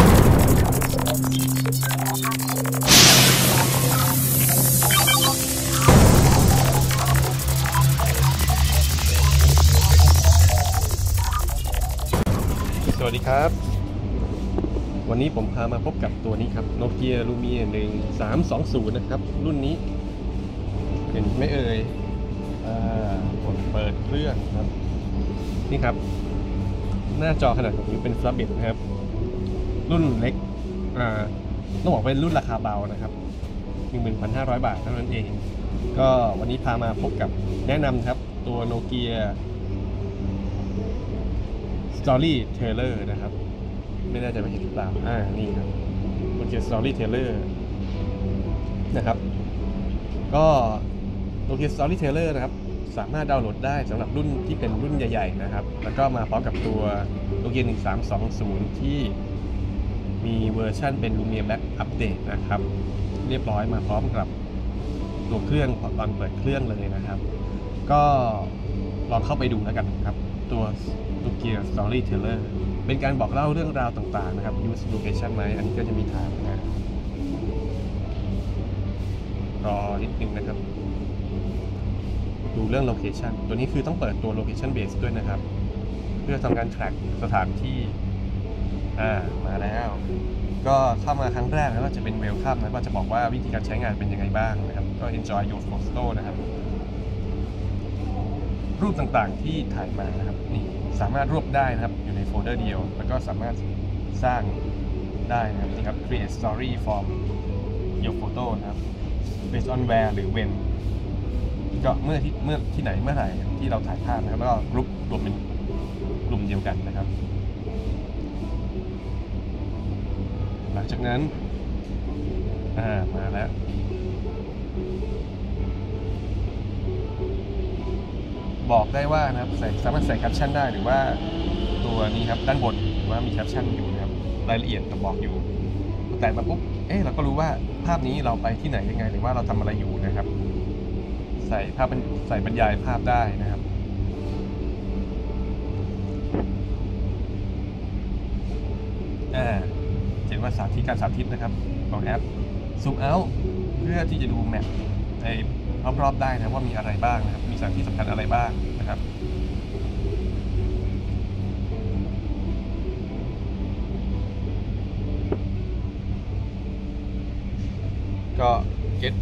สวัสดีครับ วันนี้ผมพามาพบกับตัวนี้ครับ Nokia Lumia 1320นะครับ รุ่นนี้ เห็นไหม่เอ่ยอ่ากดเปิดเครื่องครับ นี่ครับ หน้าจอขนาด6นิ้วเป็น Flap นะครับ รุ่นเล็กต้องบอกเป็นรุ่นราคาเบานะครับ 11,500 บาทเท่านั้นเอง ก็วันนี้พามาพบกับแนะนำครับตัว Nokia Story Teller นะครับ ไม่แน่ใจว่าเห็นหรือเปล่าอ่า นี่ครับ Nokia Story Teller นะครับ ก็ Nokia Story Teller นะครับ สามารถดาวน์โหลดได้สำหรับรุ่นที่เป็นรุ่นใหญ่ ๆ นะครับ แล้วก็มาพร้อมกับตัว Nokia 1320 ที่ มีเวอร์ชันเป็น Lumia Black Update นะครับ เรียบร้อยมาพร้อมกับตัวเครื่องตอนเปิดเครื่องเลยนะครับ ก็ลองเข้าไปดูแล้วกันครับ ตัว Nokia Storyteller เป็นการบอกเล่าเรื่องราวต่างๆนะครับ use location ไหมอันนี้ก็จะมีถามนะรอนิดนึงนะครับ ดูเรื่อง location ตัวนี้คือต้องเปิดตัว location base ด้วยนะครับ เพื่อทำการ track สถานที่ อ่ามาแล้ว ก็เข้ามาครั้งแรกแล้วก็จะเป็น welcome นะก็จะบอกว่าวิธีการใช้งานเป็นยังไงบ้างนะครับ ก็ enjoy your photo นะครับ รูปต่างๆที่ถ่ายมานะครับนี่สามารถรวบได้นะครับอยู่ในโฟลเดอร์เดียว แล้วก็สามารถสร้างได้นะครับนี่ครับ create story from your photo นะครับ based on where หรือ when ก็เมื่อที่เมื่อที่ไหนเมื่อไหร่ที่เราถ่ายภาพนะครับแล้วก็กรุ๊ปรวมเป็นกลุ่มเดียวกันนะครับ ลังจากนั้นอ่ามาแล้วบอกได้ว่านะครับใส่สามารถใส่แคปชั่นได้หรือว่าตัวนี้ครับด้านบนหรือว่ามีแคปชั่นอยู่นะครับรายละเอียดบอกอยู่แต่มาปุ๊บเอ๊ะเราก็รู้ว่าภาพนี้เราไปที่ไหนยังไง หรือว่าเราทำอะไรอยู่นะครับ ใส่ภาพเป็นใส่บรรยายภาพได้นะครับ เห็นว่าสาธิตการสาธิตนะครับของแอปซูมเอาเพื่อที่จะดูแมปในรอบๆได้นะว่ามีอะไรบ้างนะครับ มีสถานที่สำคัญอะไรบ้างนะครับก็ get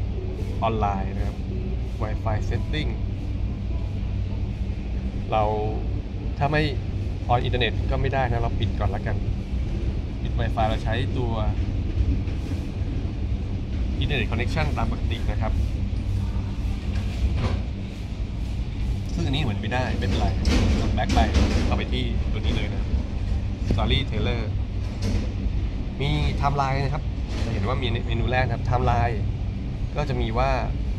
ออนไลน์นะครับ Wi-Fi setting เราถ้าไม่ออนอินเทอร์เน็ตก็ไม่ได้นะ เราปิดก่อนละกัน ปิด Wi-Fi เราใช้ตัวอินเทอร์เน็ตคอนเน t ชันตามปกตินะครับ ซึ่งอันนี้เหมือนไม่ได้ ไม่เป็นไรกดแบ็คไปเข้าไปที่ตัวนี้เลยนะ Story Teller มีไทม์ไลน์นะครับ จะเห็นว่ามีเมนูแรกนะครับไทม์ไลน์ก็จะมีว่า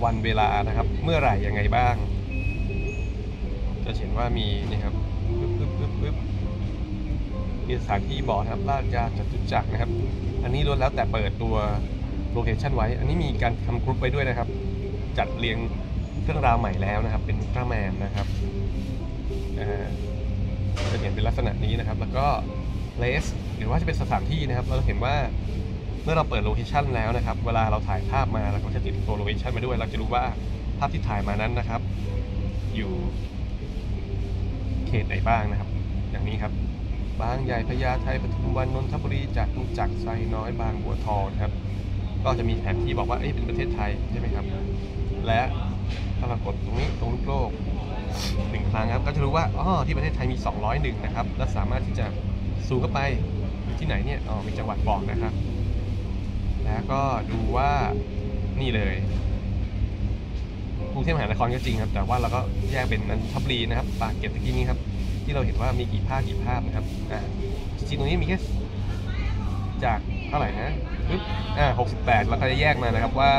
วันเวลานะครับ เมื่อไหร่ยังไงบ้าง จะเห็นว่ามีนี่ครับปึ๊บปึ๊บปึ๊บปึ๊บ มีสถานที่บอกนะครับลาดยาจตุจักรนะครับ อันนี้ล้วนแล้วแต่เปิดตัวโลเคชันไว้ อันนี้มีการทำกรุ๊ปไว้ด้วยนะครับ จัดเรียงเรื่องราวใหม่แล้วนะครับ เป็นอุลตร้าแมนนะครับจะเห็นเป็นลักษณะนี้นะครับ แล้วก็ place หรือว่าจะเป็นสถานที่นะครับ เราจะเห็นว่าเมื่อเราเปิดโลเคชันแล้วนะครับ เวลาเราถ่ายภาพมาเราก็จะติดตัวโลเคชันมาด้วย เราจะรู้ว่าภาพที่ถ่ายมานั้นนะครับ อยู่เขตไหนบ้างนะครับ อย่างนี้ครับ บางใหญ่พญาไทปทุมวันนนทบุรีจากรุจักรไซน้อยบางบัวทองนะครับ ก็จะมีแผนที่บอกว่าเอ้ยเป็นประเทศไทยใช่ไหมครับ และถ้าเรากดตรงนี้ตรงลูกโลกหนึ่งครั้งครับก็จะรู้ว่าอ๋อที่ประเทศไทยมี 201 นะครับ และสามารถที่จะซูมเข้าไปที่ไหนเนี่ยอ๋อมีจังหวัดบอกนะครับ แล้วก็ดูว่านี่เลยกรุงเทพมหานครก็จริงครับ แต่ว่าเราก็แยกเป็นนันทบุรีนะครับ ปากเกร็ดตะกี้นี้ครับ ที่เราเห็นว่ามีกี่ภาคกี่ภาพนะครับอ่าจริงๆตรงนี้มีแค่จากเท่าไหร่นะปึ๊บอ่า68แล้วก็จะแยกมานะครับว่า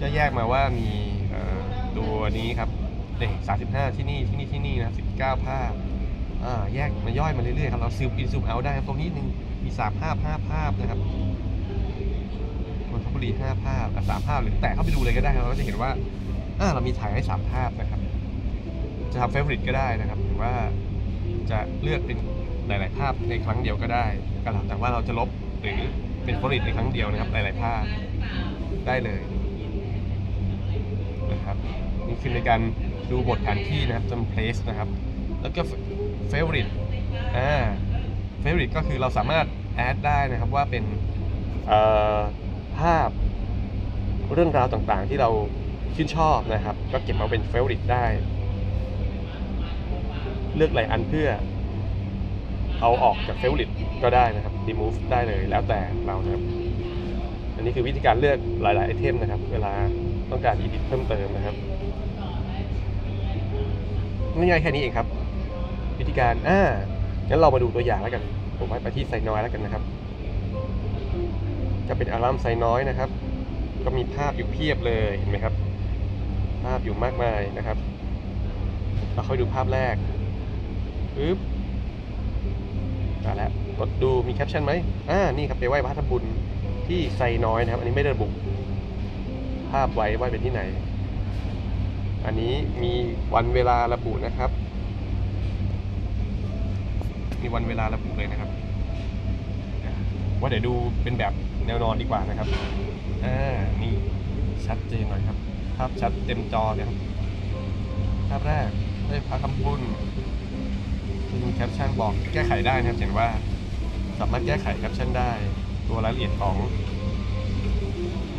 จะแยกมาว่ามีตัวนี้ครับเนี่ย35ที่นี่ที่นี่ที่นี่นะครับ19ภาพอ่าแยกมาย่อยมาเรื่อยๆครับเราซูมอินซูมเอาได้ครับตรงนี้หนึ่งมี3ภาพ5ภาพนะครับนนทบุรี5ภาพอะ3ภาพหรือแตะเข้าไปดูเลยก็ได้ครับเราก็จะเห็นว่าอ่าเรามีถ่ายให้3ภาพนะครับ จะทำเฟ v o r ริตก็ได้นะครับ ว่าจะเลือกเป็นหลาย ๆ ภาพในครั้งเดียวก็ได้ก็แล้วแต่ว่าเราจะลบหรือเป็นฟอริตในครั้งเดียวนะครับ หลาย ๆ ภาพได้เลยนะครับนี่คือในการดูบทแผนที่นะครับจำ place นะครับ แล้วก็ favorite อ่า favorite ก็คือเราสามารถ add ได้นะครับว่าเป็นเอ่อภาพเรื่องราวต่างๆ ที่เราชื่นชอบนะครับ ก็เก็บมาเป็น favorite ได้ เลือกหลายอันเพื่อเอาออกจาก favorite ก็ได้นะครับ remove ได้เลยแล้วแต่เรานะครับ อันนี้คือวิธีการเลือกหลายๆไอเทมนะครับ เวลาต้องการ edit เพิ่มเติมนะครับง่ายๆแค่นี้เองครับ วิธีการอ่างั้นเรามาดูตัวอย่างแล้วกัน ผมไปไปที่ไซน้อยแล้วกันนะครับ จะเป็นอัลบั้มไซน้อยนะครับ ก็มีภาพอยู่เพียบเลยเห็นไหมครับ ภาพอยู่มากมายนะครับ เราค่อยดูภาพแรก ปึ๊บมาแล้วกดดูมีแคปชั่นไหมอ่า นี่ครับไปไหว้พระทำบุญที่ไซน้อยนะครับ อันนี้ไม่ได้ระบุภาพไว้ว่าเป็นที่ไหน อันนี้มีวันเวลาระบุนะครับ มีวันเวลาระบุเลยนะครับ ว่าเดี๋ยวดูเป็นแบบแนวนอนดีกว่านะครับ อ่า นี่ชัดเจนหน่อยครับ ภาพชัดเต็มจอเลยครับ ภาพแรกได้พระคำบุญ มีแคปชั่นบอกแก้ไขได้นะครับเขียนว่าสามารถแก้ไขแคปชั่นได้ ตัวรายละเอียดของ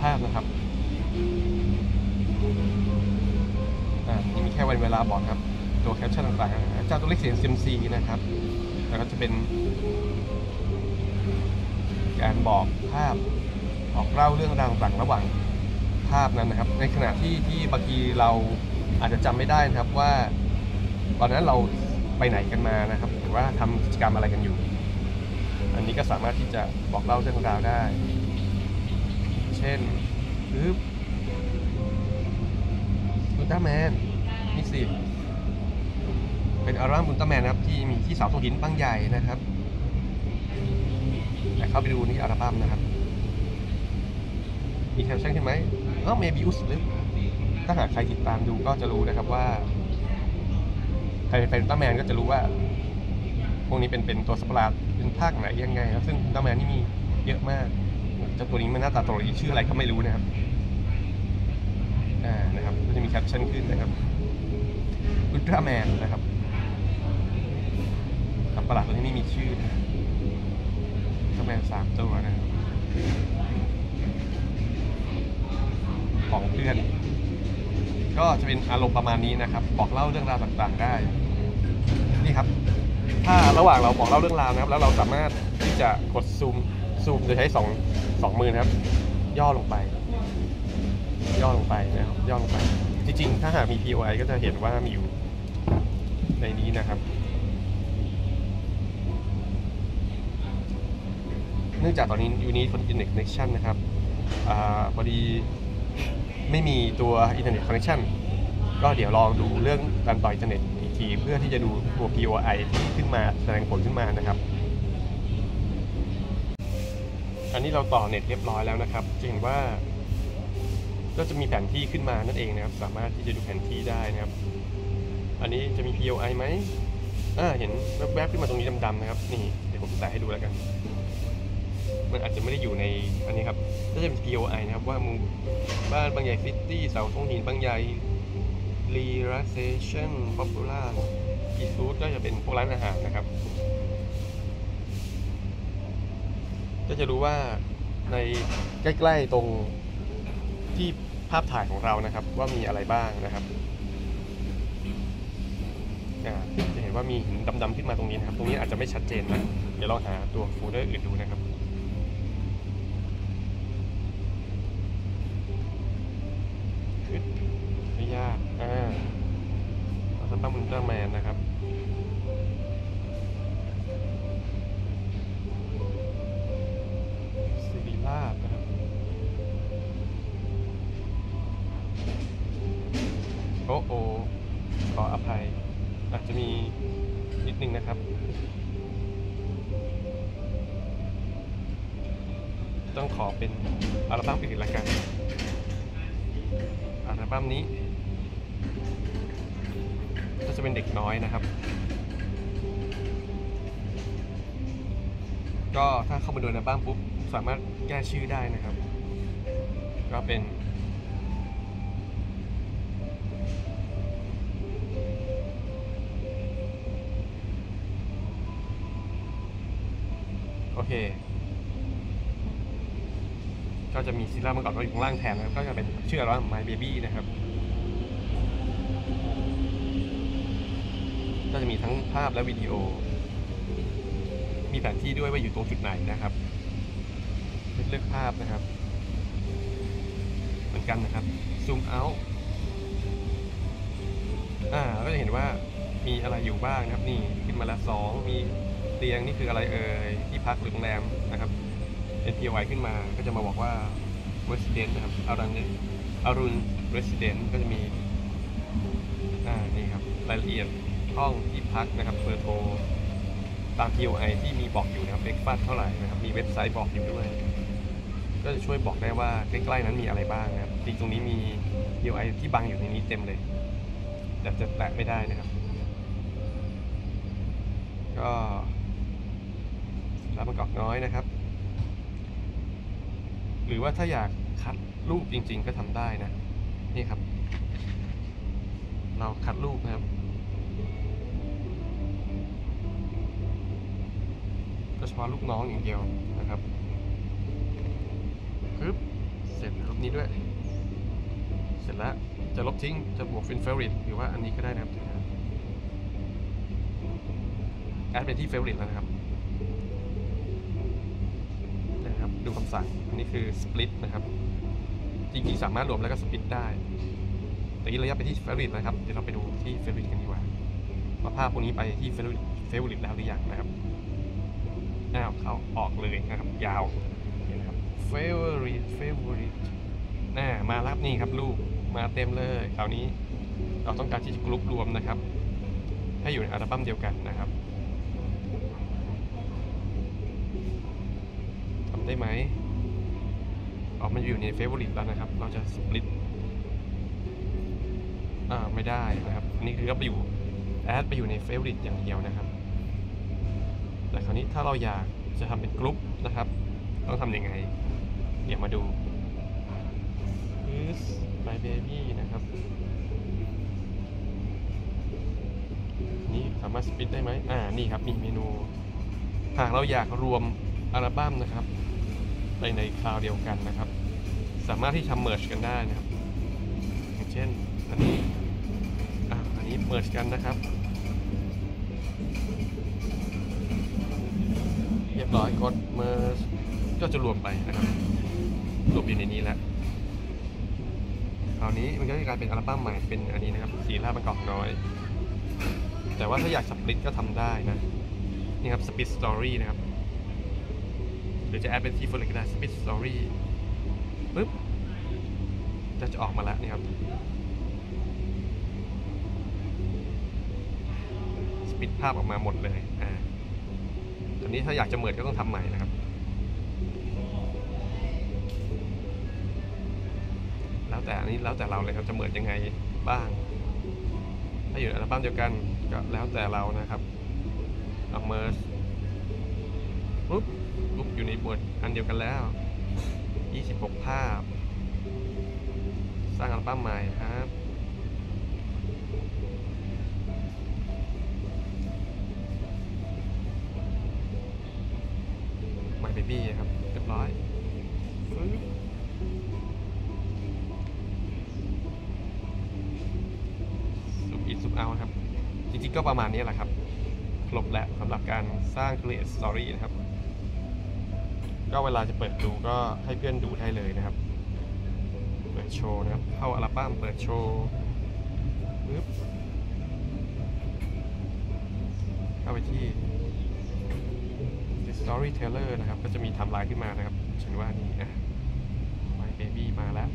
ภาพนะครับอ่านี่มีแค่วันเวลาบอกครับ ตัวแคปชั่นต่างๆเจ้าตัวเลขเสียง CMC นะครับ แล้วก็จะเป็น การบอกภาพบอกเล่าเรื่องราวต่างๆระหว่างภาพนั้นนะครับ ในขณะที่ที่บางทีเราอาจจะจำไม่ได้นะครับว่า ตอนนั้นเรา ไปไหนกันมานะครับหรือว่าทำกิจกรรมอะไรกันอยู่ อันนี้ก็สามารถที่จะบอกเล่าเรื่องราวได้ เช่นปึ๊บอุลตร้าแมนนี่สิเป็นอัลบั้มอุลตร้าแมนนะครับที่มีที่เสาตรงหินบางใหญ่นะครับแต่เข้าไปดูนี่อัลบั้มนะครับ มีแคปชั่นขึ้นไหมเออเมบิอุสหรือถ้าหากใครติดตามดูก็จะรู้นะครับว่า ใครเป็นแฟนอุลตร้าแมนก็จะรู้ว่า พวกนี้เป็นเป็นตัวสตว์ประหลาดเป็นภาคไหนยังไงครับซึ่งอุลตร้าแมนนี่มีเยอะมากเจ้าตัวนี้มันหน้าตาตลกดีชื่ออะไรก็ไม่รู้นะครับอ่านะครับก็จะมีแคปชั่นขึ้นนะครับอุลตร้าแมนนะครับสัตว์ประหลาดตัวนี้ไม่มีชื่อนะอุลตร้าแมนสามตัวนะครับของเพื่อน ก็จะเป็นอารมณ์ประมาณนี้นะครับ บอกเล่าเรื่องราวต่างๆได้ นี่ครับ ถ้าระหว่างเราบอกเล่าเรื่องราวนะครับ แล้วเราสามารถที่จะกดซูมซูมโดยใช้สองสองมือนะครับ ย่อลงไป ย่อลงไปนะครับย่อลงไป จริงๆ ถ้าหากมี POI ก็จะเห็นว่ามีอยู่ในนี้นะครับ เนื่องจากตอนนี้ยูนี้คน Internet Connection นะครับอาพอดี ไม่มีตัว Internet Connection ก็เดี๋ยวลองดูเรื่องการต่ออินเทอร์เน็ตอีกทีเพื่อที่จะดูตัว POI ที่ขึ้นมาแสดงผลขึ้นมานะครับ อันนี้เราต่อเน็ตเรียบร้อยแล้วนะครับจะเห็นว่าก็จะมีแผนที่ขึ้นมานั่นเองนะครับ สามารถที่จะดูแผนที่ได้นะครับ อันนี้จะมี POI ไหมอ่าเห็นแวบๆขึ้นมาตรงนี้ดำๆนะครับ นี่เดี๋ยวผมแตะให้ดูแล้วกัน มันอาจจะไม่ได้อยู่ในอันนี้ครับก็จะเป็น POI นะครับว่าหมูบ้านบางใหญ่ซิตี้เสาทงหินบางใหญ่ relaxation popular อีฟูดก็จะเป็นพวกร้านอาหารนะครับ ก็จะรู้ว่าในใกล้ๆตรงที่ภาพถ่ายของเรานะครับ ว่ามีอะไรบ้างนะครับจะเห็นว่ามีหินดำๆขึ้นมาตรงนี้นะครับ ตรงนี้อาจจะไม่ชัดเจนนะ เดี๋ยวลองหาตัวโฟลเดอร์อื่นดูนะครับ โอ้โอขออภัย อาจจะมีนิดนึงนะครับ ต้องขอเป็นอัลบั้มอื่นละกันอัลบั้มนี้ ก็จะเป็นเด็กน้อยนะครับ ก็ถ้าเข้ามาดูในบ้านปุ๊บ สามารถแก้ชื่อได้นะครับ ก็เป็น เค ก็จะมีซีร่ามาก่อนก็อยู่ข้างล่างแทนนะครับ ก็จะเป็นชื่ออะไรว่า My Baby นะครับ ก็จะมีทั้งภาพและวิดีโอ มีแผนที่ด้วยว่าอยู่ตรงจุดไหนนะครับ เลือกภาพนะครับ เหมือนกันนะครับ ซูมเอาท์อ่าก็จะเห็นว่ามีอะไรอยู่บ้างนะครับ นี่ขึ้นมาแล้วสองมีเตียงนี่คืออะไรเอ่ย พักหรือโรงแรมนะครับเป็น POI ขึ้นมาก็จะมาบอกว่า resident นะครับอารันอารุณ resident ก็จะมีอ่านี่ครับรายละเอียดห้องที่พักนะครับเบอร์โทรตาม POI ที่มีบอกอยู่นะครับเบรกฟาสเท่าไหร่นะครับ มีเว็บไซต์บอกอยู่ด้วย ก็จะช่วยบอกได้ว่าใกล้ๆนั้นมีอะไรบ้างนะครับจริงตรงนี้มี POI ที่บังอยู่ในนี้เต็มเลย แต่จะแตะไม่ได้นะครับ ก็ รับมันกอกน้อยนะครับ หรือว่าถ้าอยากคัดรูปจริง ๆ ก็ทำได้นะ นี่ครับ เราคัดรูปนะครับ ก็เฉพาะลูกน้องอย่างเดียวนะครับปึ๊บเสร็จรูปนี้ด้วย เสร็จแล้วจะลบทิ้งจะบวกเป็น favorite หรือว่าอันนี้ก็ได้นะครับแอดไปที่ favorite แล้วนะครับ ดูคำสั่ง อันนี้คือ split นะครับ จริงๆ สามารถรวมแล้วก็ split ได้แต่นี้ระยะไปที่ favorite นะครับ เดี๋ยวเราไปดูที่ favorite กันดีกว่าว่าภาพพวกนี้ไปที่ favorite favorite แล้วหรือยังนะครับอ้าวเขาออกเลยนะครับ ยาวเห็นนะครับ favorite favorite น่ามารับนี่ครับรูปมาเต็มเลยคราวนี้เราต้องการที่จะกรุ๊ปรวมนะครับ ให้อยู่ในอัลบั้มเดียวกันนะครับ ได้ไหมออกมาอยู่ใน favorite แล้วนะครับ เราจะ split อ่าไม่ได้นะครับ นี่คือก็ไปอยู่ add ไปอยู่ใน favorite อย่างเดียวนะครับ แต่คราวนี้ถ้าเราอยากจะทำเป็นกรุ๊ปนะครับ ต้องทำยังไง เดี๋ยวมาดู is my baby นะครับ นี่สามารถสปิดได้ไหมอ่า นี่ครับ มีเมนู หากเราอยากรวมอัลบั้มนะครับ ไปในคลาวเดียวกันนะครับ สามารถที่ทำเมิร์ชกันได้นะครับ อย่างเช่น อันนี้อ่าอันนี้เมิร์ชกันนะครับ เรียบร้อยกดเมอร์ชก็จะรวมไปนะครับรวมอยู่ในนี้แล้วคราวนี้มันก็จะกลายเป็นอัลบั้มใหม่เป็นอันนี้นะครับสีลาบประกอบน้อย แต่ว่าถ้าอยากสปลิตก็ทำได้นะ นี่ครับสปิ t สตอรี่นะครับ หรือจะแอดเป็นทีโฟล์ก็ได้สปิ t สตอรี่ปึ๊บจะจะออกมาแล้วนี่ครับสปิดภาพออกมาหมดเลยอ่าอันนี้ถ้าอยากจะเหมือนก็ต้องทำใหม่นะครับ แล้วแต่อันนี้แล้วแต่เราเลยครับจะเหมือนยังไงบ้าง ถ้าอยู่ในอัลบั้มเดียวกันก็แล้วแต่เรานะครับเอาเมอร์ ปุ๊บปุ๊บอยู่ในบทอันเดียวกันแล้ว 26 ภาพ สร้างอัลบั้มใหม่ครับ My Baby ครับ เรียบร้อยฟึ๊บอินซุปเอาครับ จริงๆก็ประมาณนี้แหละครับ ครบแล้วสำหรับการสร้าง Create Story นะครับ ก็เวลาจะเปิดดูก็ให้เพื่อนดูได้เลยนะครับ เปิดโชว์นะครับ เข้าอัลบั้มเปิดโชว์ปึ๊บเข้าไปที่ The Storyteller นะครับ ก็จะมีทม์ไลน์ขึ้นมานะครับฉันว่านี่อะ My Baby มาแล้ว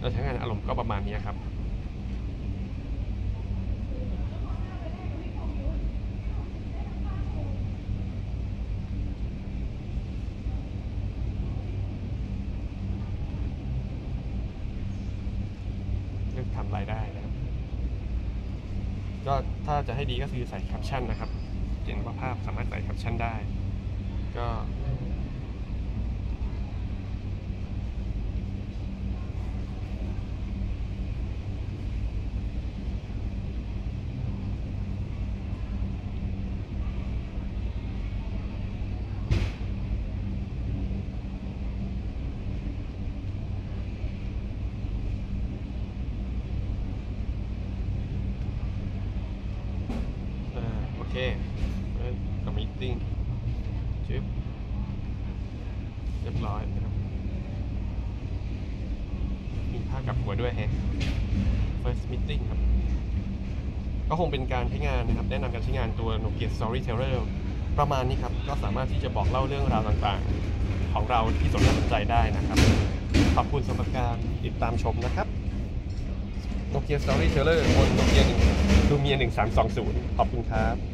เราใช้งานอารมณ์ก็ประมาณนี้ครับ ก็ถ้าจะ ให้ดีก็คือใส่แคปชั่นนะครับเห็นว่าภาพสามารถใส่แคปชั่นได้ ก็ อ่าโอเคเริ่มกับมิติ้งชึบเรียบร้อยนะครับ มีผ้ากลับหัวด้วยแฮะ first meeting ครับ ก็คงเป็นการใช้งานนะครับแนะนำการใช้งานตัว Nokia Storyteller ประมาณนี้ครับ ก็สามารถที่จะบอกเล่าเรื่องราวต่างๆ ของเราที่สนใจสนใจได้นะครับ ขอบคุณสำหรับการติดตามชมนะครับ Nokia Storyteller บน Nokia 1 Lumia 1320 ขอบคุณครับ